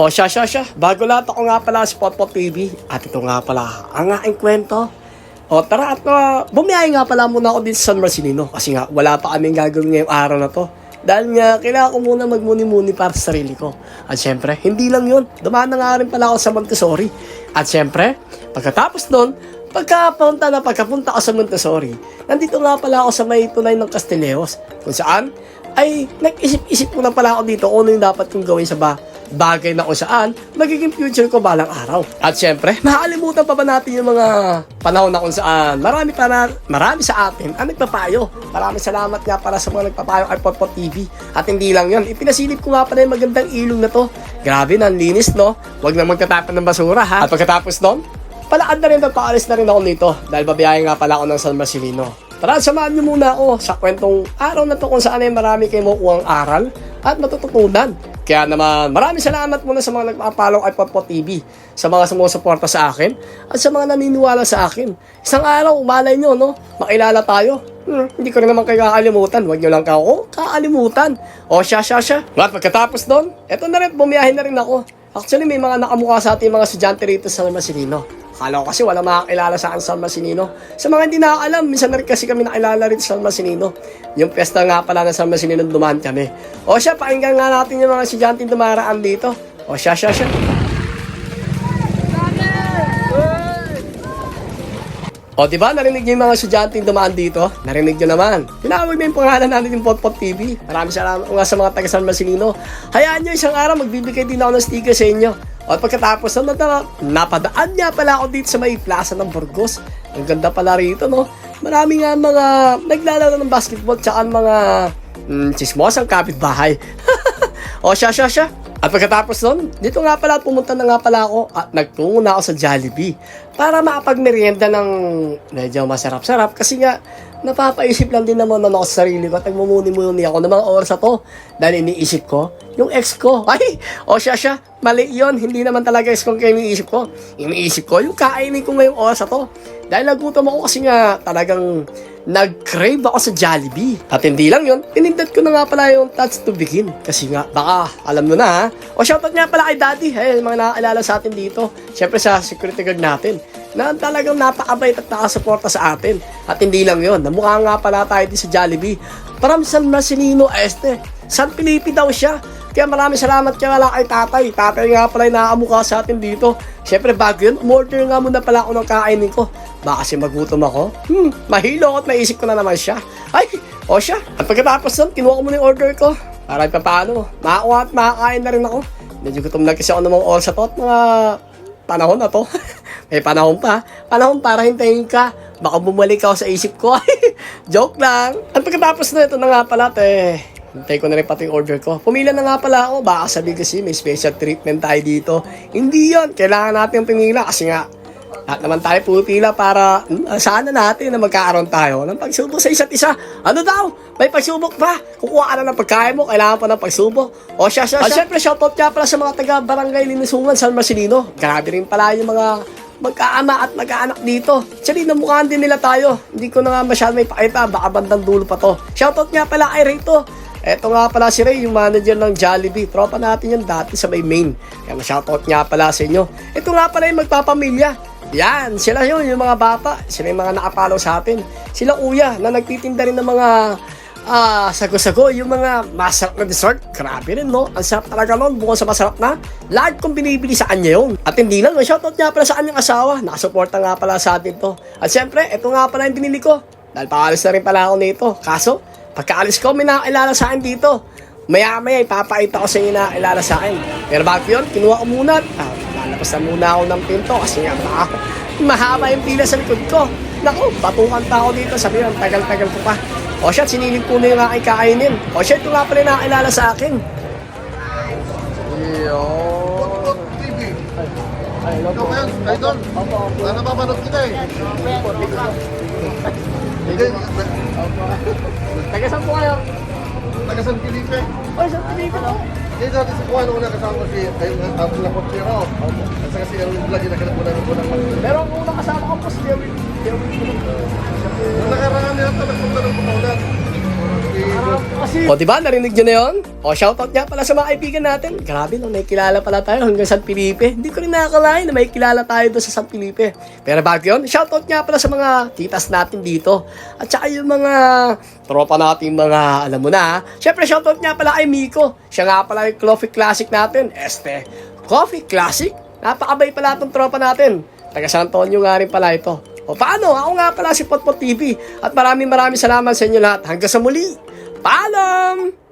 O siya, siya, siya. Bago lahat ako nga pala si Potpot TV. At ito nga pala ang aking kwento. O tara at uh, bumiyahe nga pala muna ako din sa San Marcelino. Kasi nga wala pa kaming gagawin ngayong araw na to. Dahil nga, kailangan ko muna magmuni-muni para sa sarili ko. At syempre, hindi lang yun. Dumaan na nga rin pala ako sa Montessori. At syempre, pagkatapos nun, pagkapunta na pagkapunta ako sa Montessori, nandito nga pala ako sa may tulay ng Castilleos. Kung saan, ay nag-isip-isip ko na pala ako dito kung ano yung dapat kong gawin sa ba bagay na kung saan magiging future ko balang araw. At syempre, makakalimutan pa ba natin yung mga panahon na kung saan marami pa na, marami sa atin ang nagpapayo. Maraming salamat nga para sa mga nagpapayo kay Potpot TV. At hindi lang yun, ipinasilip ko nga pala yung magandang ilong na to. Grabe na, ang linis no? Huwag na magtatapon ng basura ha. At pagkatapos nun, palakad na rin at paalis na rin ako nito dahil babiyahe nga pala ako ng San Marcelino. Tara, samahan niyo muna ako sa kwentong araw na to kung saan ay marami kayong makukuhang aral at matututunan. Kaya naman, maraming salamat muna sa mga nagpapalaw kay Potpot TV, sa mga sumusuporta sa akin, at sa mga naniniwala sa akin. Isang araw, malay nyo, no? Makilala tayo. Hmm, hindi ko rin naman kayo kakalimutan. Huwag nyo lang ako kakalimutan. O siya, siya, siya. At pagkatapos doon, eto na rin, bumiyahin na rin ako. Actually, may mga nakamukha sa ating mga estudyante rito sa Marcelino. Akala ko kasi wala makakilala sa akin sa San Marcelino. Sa mga hindi nakakalam, minsan na rin kasi kami nakilala rin sa San Marcelino. Yung pesta nga pala ng San Marcelino, dumaan kami. O siya, pakinggan nga natin yung mga estudyante dumaraan dito. O siya, siya, siya. O, di ba? Narinig niyo yung mga estudyante yung dumaan dito? Narinig niyo naman. Tinawag na yung pangalan natin yung Potpot TV. Maraming salamat nga sa mga taga San Marcelino. Hayaan niyo isang araw, magbibigay din ako ng sticker sa inyo. At pagkatapos na na, napadaan niya pala ako dito sa may plaza ng Burgos. Ang ganda pala rito, no? Marami nga mga naglalaro ng basketball tsaka mga mm, chismosang kapitbahay. o, siya, siya, siya. At pagkatapos nun, dito nga pala pumunta na nga pala ako at nagtungo na ako sa Jollibee para makapagmerienda ng medyo masarap-sarap kasi nga napapaisip lang din naman ako sa sarili ko at nagmumuni-muni ako ng mga oras na to dahil iniisip ko yung ex ko. Ay, o siya siya, mali yon hindi naman talaga ex ko kayo iniisip ko. Iniisip ko yung kainin ko ngayong oras to. Dahil nagutom ako kasi nga talagang nag-crave ako sa Jollibee. At hindi lang yun, pinindot ko na nga pala yung touch to begin. Kasi nga, baka alam mo na ha. O shoutout nga pala kay Daddy. Hey, mga nakakilala sa atin dito. Siyempre sa security guard natin. Na talagang napakabait at nakasuporta sa atin. At hindi lang yun, namukha nga pala tayo din sa Jollibee. Parang San Marcelino Este. San Felipe daw siya. Kaya maraming salamat kaya wala kay tatay. Tatay nga pala yung nakakamukha sa atin dito. Siyempre bago yun, umorder nga muna pala ako ng kainin ko. Baka kasi magutom ako. Hmm, mahilo at maisip ko na naman siya. Ay, o siya. At pagkatapos nun, kinuha ko muna yung order ko. Para pa paano, makakuha at makakain na rin ako. Medyo gutom na kasi ako ng mga oras na to at mga panahon na to. May panahon pa. Panahon para hintayin ka. Baka bumalik ako sa isip ko. Joke lang. At pagkatapos na ito na nga pala, te. Hintay ko na rin pati order ko. Pumila na nga pala ako. Baka sabi kasi may special treatment tayo dito. Hindi yon Kailangan natin pumila kasi nga lahat naman tayo pupila para uh, sana natin na magkakaroon tayo ng pagsubok sa isa't isa. Ano daw? May pagsubok pa? Kukuha ka na ng pagkain mo, kailangan pa ng pagsubok. O siya, siya, siya. At syempre, shoutout nga pala sa mga taga-barangay Linusungan, San Marcelino. Grabe rin pala yung mga magkaama at magkaanak dito. Actually, namukhaan din nila tayo. Hindi ko na nga masyado may pakita, baka bandang dulo pa to. Shoutout nga pala kay Rito. Eto nga pala si Ray, yung manager ng Jollibee. Tropa natin yan dati sa may main. Kaya ma-shoutout nga pala sa inyo. Ito nga pala yung magpapamilya. Yan, sila yun, yung mga bata. Sila yung mga nakapalo sa atin. Sila kuya na nagtitinda rin ng mga ah sago-sago, yung mga masarap na dessert. Grabe rin, no? Ang sarap talaga nun, bukod sa masarap na. Lahat kong binibili sa kanya yun. At hindi lang, shoutout nga pala sa kanyang asawa. Nakasuporta nga pala sa atin to. At syempre, ito nga pala yung binili ko. Dahil paalis na rin pala ako nito. Kaso, pagkaalis ko, may nakakilala sa akin dito. Maya-maya, ipapakita ko sa inyo na sa akin. Pero bago yun, kinuha ko muna. Ah, lalabas na muna ako ng pinto kasi nga baka mahaba yung pila sa likod ko. Naku, batukan pa ako dito. Sabi lang, tagal-tagal ko pa. O siya, sinilip ko na yung aking kainin. O siya, ito nga pala nakakilala sa akin. Yo. Ay, ba? Idol? Na napapanood kita eh. Po. Hindi dati sa kuha nung nakasama si ayun ang tapos na portero. At saka si Erwin Vlog yung nakalapunan ng unang mag- Pero ang unang kasama ko po si. Jerwin po. Nung nakaraan nila nagpunta ng pumaulan. O, di ba? Narinig nyo na yun? O, shoutout nga pala sa mga kaibigan natin. Grabe, no, may kilala pala tayo hanggang San Felipe. Hindi ko rin nakakalain na may kilala tayo doon sa San Felipe. Pero bago yun, shoutout nga pala sa mga titas natin dito. At saka yung mga tropa natin, mga, alam mo na? Siyempre, shoutout nga pala kay Miko. Siya nga pala yung Coffee Classic natin. Este, Coffee Classic? Napakabay pala itong tropa natin. Taga San Antonio nga rin pala ito. O paano? Ako nga pala si Potpot TV. At maraming maraming salamat sa inyo lahat. Hanggang sa muli. Paalam!